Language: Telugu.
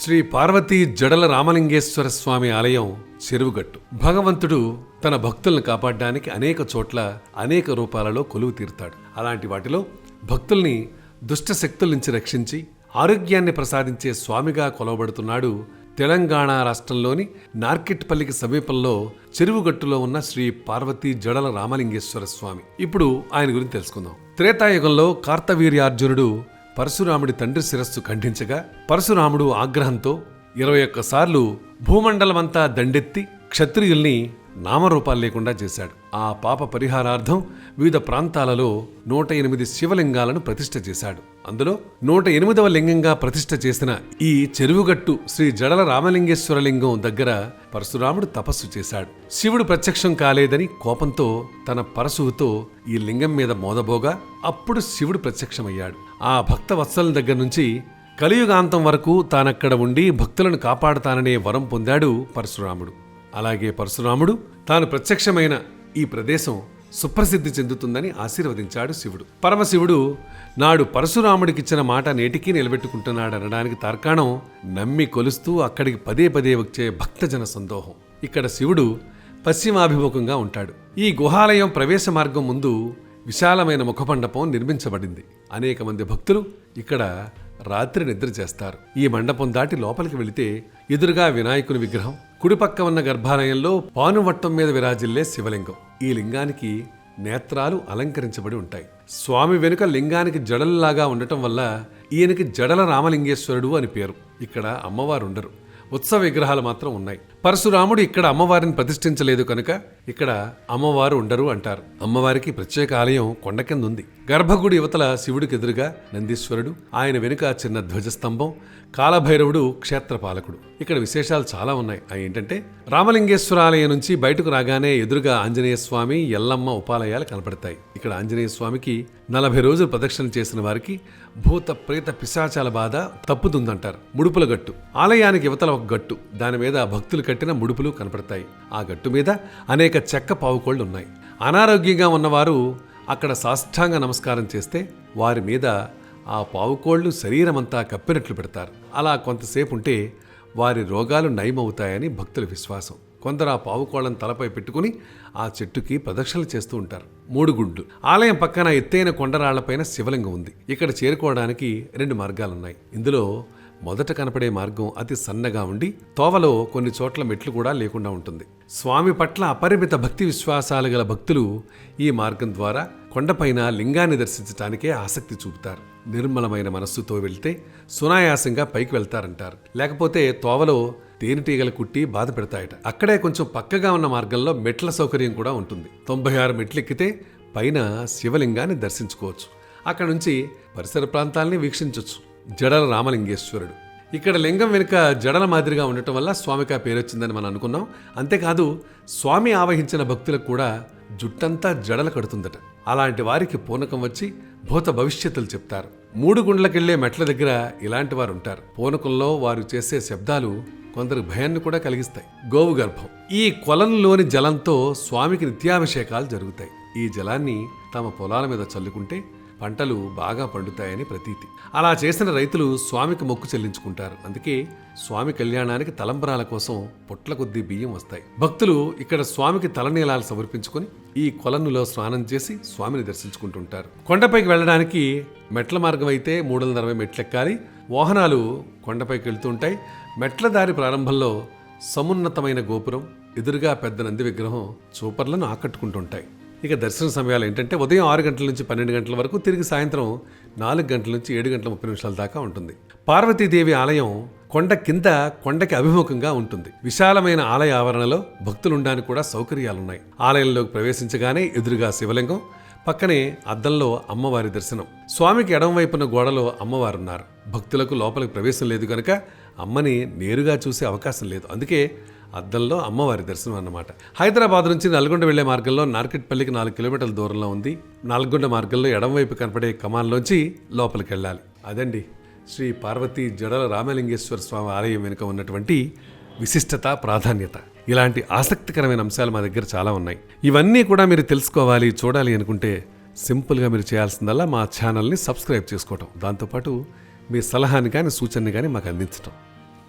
శ్రీ పార్వతీ జడల రామలింగేశ్వర స్వామి ఆలయం చెరువుగట్టు. భగవంతుడు తన భక్తులను కాపాడడానికి అనేక చోట్ల అనేక రూపాలలో కొలువు తీరుతాడు. అలాంటి వాటిలో భక్తుల్ని దుష్ట శక్తుల నుంచి రక్షించి ఆరోగ్యాన్ని ప్రసాదించే స్వామిగా కొలవబడుతున్నాడు తెలంగాణ రాష్ట్రంలోని నార్కెట్పల్లికి సమీపంలో చెరువుగట్టులో ఉన్న శ్రీ పార్వతీ జడల రామలింగేశ్వర స్వామి. ఇప్పుడు ఆయన గురించి తెలుసుకుందాం. త్రేతాయుగంలో కార్తవీర్యార్జునుడు పరశురాముడి తండ్రి శిరస్సు ఖండించగా పరశురాముడు ఆగ్రహంతో ఇరవై ఒక్కసార్లు భూమండలమంతా దండెత్తి క్షత్రియుల్ని నామరూపాలు లేకుండా చేశాడు. ఆ పాప పరిహారార్థం వివిధ ప్రాంతాలలో నూట ఎనిమిది శివలింగాలను ప్రతిష్ఠ చేశాడు. అందులో నూట ఎనిమిదవ లింగంగా ప్రతిష్ఠ చేసిన ఈ చెరువుగట్టు శ్రీ జడల రామలింగేశ్వర లింగం దగ్గర పరశురాముడు తపస్సు చేశాడు. శివుడు ప్రత్యక్షం కాలేదని కోపంతో తన పరశువుతో ఈ లింగం మీద మోదబోగా అప్పుడు శివుడు ప్రత్యక్షమయ్యాడు. ఆ భక్త వత్సల దగ్గర నుంచి కలియుగాంతం వరకు తానక్కడ ఉండి భక్తులను కాపాడుతాననే వరం పొందాడు పరశురాముడు. అలాగే పరశురాముడు తాను ప్రత్యక్షమైన ఈ ప్రదేశం సుప్రసిద్ధి చెందుతుందని ఆశీర్వదించాడు శివుడు. పరమశివుడు నాడు పరశురాముడికిచ్చిన మాట నేటికీ నిలబెట్టుకుంటున్నాడనడానికి తార్కాణం నమ్మి కొలుస్తూ అక్కడికి పదే పదే వచ్చే భక్తజన సందోహం. ఇక్కడ శివుడు పశ్చిమాభిముఖంగా ఉంటాడు. ఈ గుహాలయం ప్రవేశ మార్గం ముందు విశాలమైన ముఖమండపం నిర్మించబడింది. అనేక మంది భక్తులు ఇక్కడ రాత్రి నిద్ర చేస్తారు. ఈ మండపం దాటి లోపలికి వెళితే ఎదురుగా వినాయకుని విగ్రహం కుడిపక్క ఉన్న గర్భాలయంలో పానువట్టం మీద విరాజిల్లే శివలింగం. ఈ లింగానికి నేత్రాలు అలంకరించబడి ఉంటాయి. స్వామి వెనుక లింగానికి జడలలాగా ఉండటం వల్ల ఈయనకి జడల రామలింగేశ్వరుడు అని పేరు. ఇక్కడ అమ్మవారు ఉండరు. ఉత్సవ విగ్రహాలు మాత్రం ఉన్నాయి. పరశురాముడు ఇక్కడ అమ్మవారిని ప్రతిష్ఠించలేదు కనుక ఇక్కడ అమ్మవారు ఉండరు అంటారు. అమ్మవారికి ప్రత్యేక ఆలయం కొండ కింద ఉంది గర్భగుడి యువతల శివుడికి ఎదురుగా నందీశ్వరుడు ఆయన వెనుక చిన్న ధ్వజస్తంభం కాలభైరవుడు క్షేత్రపాలకుడు ఇక్కడ విశేషాలు చాలా ఉన్నాయి. అవి ఏంటంటే రామలింగేశ్వర ఆలయం నుంచి బయటకు రాగానే ఎదురుగా ఆంజనేయ స్వామి ఎల్లమ్మ ఉపాలయాలు కనపడతాయి. ఇక్కడ ఆంజనేయ స్వామికి నలభై రోజులు ప్రదక్షిణ చేసిన వారికి భూత ప్రేత పిశాచాల బాధ తప్పుతుందంటారు. ముడుపుల గట్టు. ఆలయానికి యువతల ఒక గట్టు. దాని మీద భక్తులు కట్టిన ముడుపులు కనపడతాయి. ఆ గట్టు మీద అనేక చెక్క పావుకోళ్ళు ఉన్నాయి అనారోగ్యంగా ఉన్నవారు అక్కడ సాష్టాంగ నమస్కారం చేస్తే వారి మీద ఆ పావుకోళ్ళు శరీరమంతా కప్పినట్లు పెడతారు. అలా కొంతసేపు ఉంటే వారి రోగాలు నయమవుతాయని భక్తుల విశ్వాసం. కొందరు ఆ పావుకోళ్ళను తలపై పెట్టుకుని ఆ చెట్టుకి ప్రదక్షిణలు చేస్తూ ఉంటారు. మూడు గుడ్లు. ఆలయం పక్కన ఎత్తైన కొండరాళ్ళపైన శివలింగం ఉంది. ఇక్కడ చేరుకోవడానికి రెండు మార్గాలున్నాయి. ఇందులో మొదట కనపడే మార్గం అతి సన్నగా ఉండి తోవలో కొన్ని చోట్ల మెట్లు కూడా లేకుండా ఉంటుంది. స్వామి పట్ల అపరిమిత భక్తి విశ్వాసాలు గల భక్తులు ఈ మార్గం ద్వారా కొండపైన లింగాన్ని దర్శించడానికే ఆసక్తి చూపుతారు. నిర్మలమైన మనస్సుతో వెళ్తే సునాయాసంగా పైకి వెళ్తారంటారు. లేకపోతే తోవలో తేనెటీగలు కుట్టి బాధ పెడతాయట. అక్కడే కొంచెం పక్కగా ఉన్న మార్గంలో మెట్ల సౌకర్యం కూడా ఉంటుంది. తొంభై ఆరు మెట్లు ఎక్కితే పైన శివలింగాన్ని దర్శించుకోవచ్చు. అక్కడ నుంచి పరిసర ప్రాంతాల్ని వీక్షించవచ్చు జడల రామలింగేశ్వరుడు. ఇక్కడ లింగం వెనుక జడల మాదిరిగా ఉండటం వల్ల స్వామికి ఆ పేరు వచ్చిందని మనం అనుకున్నాం. అంతేకాదు స్వామి ఆవహించిన భక్తులకు కూడా జుట్టంతా జడలు కడుతుందట. అలాంటి వారికి పూనకం వచ్చి భూత భవిష్యత్తులు చెప్తారు. మూడు గుండ్లకెళ్ళే మెట్ల దగ్గర ఇలాంటి వారు ఉంటారు పూనకంలో వారు చేసే శబ్దాలు కొందరు భయాన్ని కూడా కలిగిస్తాయి. గోవు గర్భం. ఈ కొలంలోని జలంతో స్వామికి నిత్యాభిషేకాలు జరుగుతాయి. ఈ జలాన్ని తమ పొలాల మీద చల్లుకుంటే పంటలు బాగా పండుతాయని ప్రతీతి. అలా చేసిన రైతులు స్వామికి మొక్కు చెల్లించుకుంటారు. అందుకే స్వామి కళ్యాణానికి తలంబరాల కోసం పొట్ల కొద్దీ బియ్యం వస్తాయి. భక్తులు ఇక్కడ స్వామికి తలనీలాలు సమర్పించుకొని ఈ కొలనులో స్నానం చేసి స్వామిని దర్శించుకుంటుంటారు. కొండపైకి వెళ్ళడానికి మెట్ల మార్గం అయితే మూడు వందల అరవై మెట్లెక్కాలి. వాహనాలు కొండపైకి వెళ్తుంటాయి మెట్ల దారి ప్రారంభంలో సమున్నతమైన గోపురం ఎదురుగా పెద్ద నంది విగ్రహం చూపర్లను ఆకట్టుకుంటుంటాయి. ఇక దర్శన సమయాలు ఏంటంటే ఉదయం ఆరు గంటల నుంచి పన్నెండు గంటల వరకు తిరిగి సాయంత్రం నాలుగు గంటల నుంచి ఏడు గంటల ముప్పై నిమిషాల దాకా ఉంటుంది. పార్వతీదేవి ఆలయం కొండ కింద కొండకి అభిముఖంగా ఉంటుంది. విశాలమైన ఆలయ ఆవరణలో భక్తులు ఉండడానికి కూడా సౌకర్యాలున్నాయి. ఆలయంలోకి ప్రవేశించగానే ఎదురుగా శివలింగం పక్కనే అద్దంలో అమ్మవారి దర్శనం. స్వామికి ఎడమవైపున గోడలో అమ్మవారున్నారు. భక్తులకు లోపలికి ప్రవేశం లేదు కనుక అమ్మని నేరుగా చూసే అవకాశం లేదు. అందుకే అద్దంలో అమ్మవారి దర్శనం అన్నమాట. హైదరాబాద్ నుంచి నల్గొండ వెళ్ళే మార్గంలో నార్కెట్పల్లికి నాలుగు కిలోమీటర్ల దూరంలో ఉంది. నల్గొండ మార్గంలో ఎడమవైపు కనపడే కమాన్లోంచి లోపలికి వెళ్ళాలి అదండి శ్రీ పార్వతీ జడల రామలింగేశ్వర స్వామి ఆలయం వెనుక ఉన్నటువంటి విశిష్టత ప్రాధాన్యత. ఇలాంటి ఆసక్తికరమైన అంశాలు మా దగ్గర చాలా ఉన్నాయి. ఇవన్నీ కూడా మీరు తెలుసుకోవాలి చూడాలి అనుకుంటే సింపుల్గా మీరు చేయాల్సిందల్లా మా ఛానల్ని సబ్స్క్రైబ్ చేసుకోవటం. దాంతోపాటు మీ సలహాని కానీ సూచనని కానీ మాకు అందించటం.